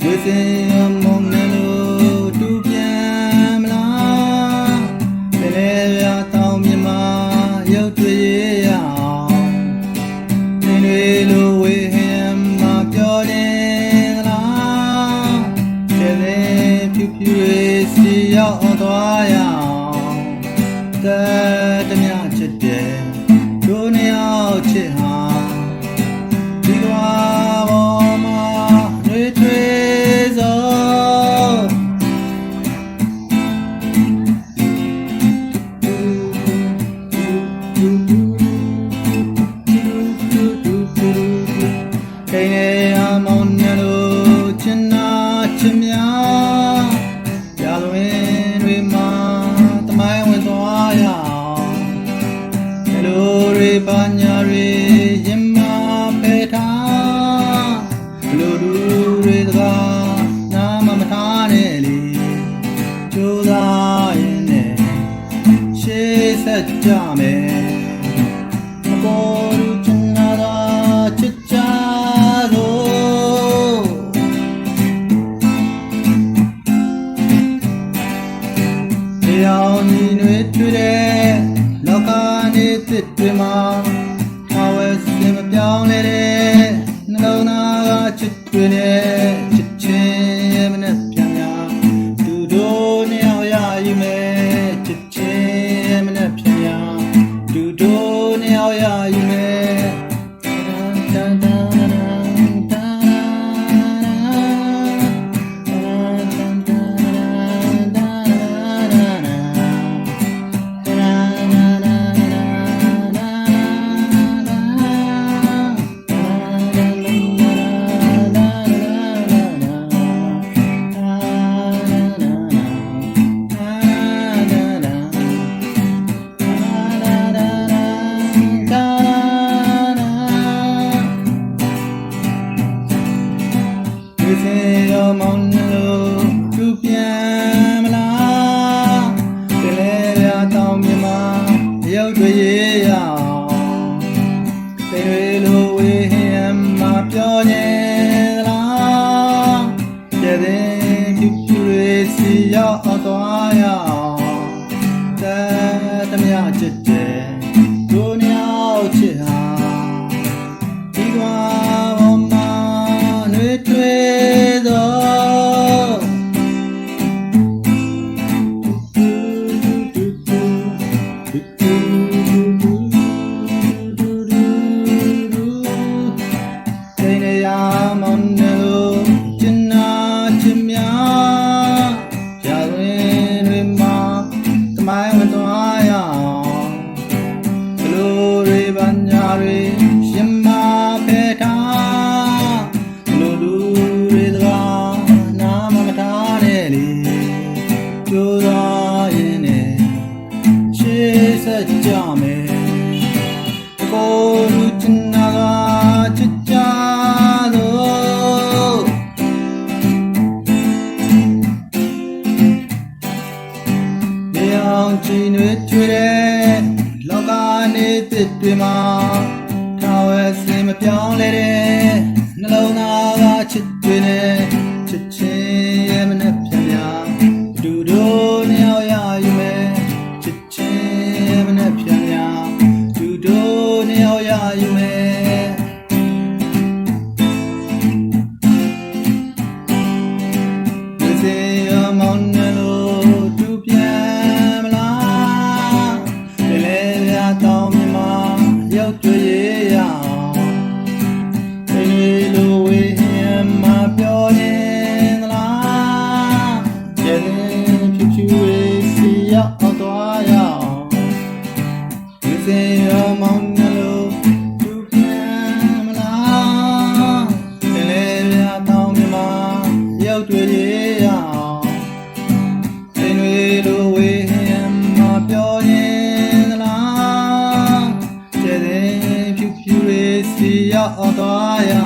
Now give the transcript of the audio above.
Within a moment. ます。 ဒီစေရောမောင်းလို့သူပြန်မလားတလဲရတောင်းမြမရောက်တွေ့ရအောင်တေလိုဝေဟင်မပြောနေလားကျတဲ့ပြူပြူလေးစီရောက်တော့ရအောင်တတ်တမရချစ်တဲ့ ချင်းတွေတွေ့တဲ့လောကနေသစ်တွေမှာထာဝရစင်မပြောင်းလဲတဲ့နှလုံးသားကချစ်တွေနဲ့ 好多呀